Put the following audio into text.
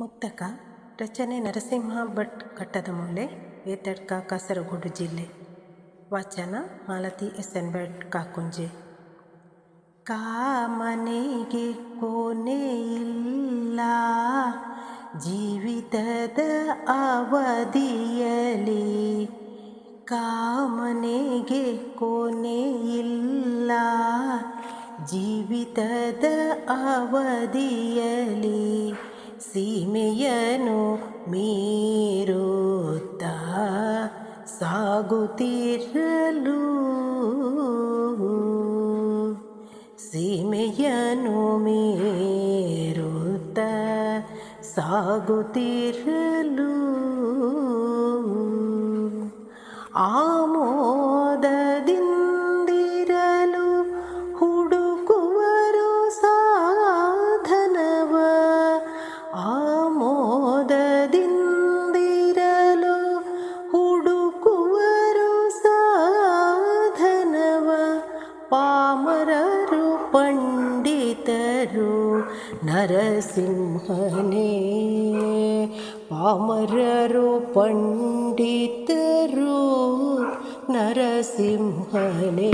ಮುಕ್ತಕ ರಚನೆ ನರಸಿಂಹ ಭಟ್ ಕಟ್ಟದಮೂಲೆ ಏತಡ್ಕ, ಕಾಸರಗೋಡು ಜಿಲ್ಲೆ. ವಾಚನ ಮಾಲತಿ ಎಸ್ ಎನ್ ಭಟ್ ಕಾಕುಂಜೆ. ಕಾಮನೆಗೆ ಕೋನೆ ಇಲ್ಲ, ಜೀವಿತದ ಅವಧಿಯಲಿ ಕಾಮನೆಗೆ ಕೋನೆ ಇಲ್ಲ, ಜೀವಿತದ ಅವಧಿಯಲಿ ಸೀಮೆಯನು ಮೀರುತ್ತಾ ಸಾಗುತ್ತಿರಲು ಸೀಮೆಯನು ಮೀರುತ್ತ ಸಾಗುತ್ತಿರಲು ಆಮೋದದಿಂದಿರಲು ಪಂಡಿತರು ನರಸಿಂಹನೇ ಪಾಮರರು ಪಂಡಿತರು ನರಸಿಂಹನೇ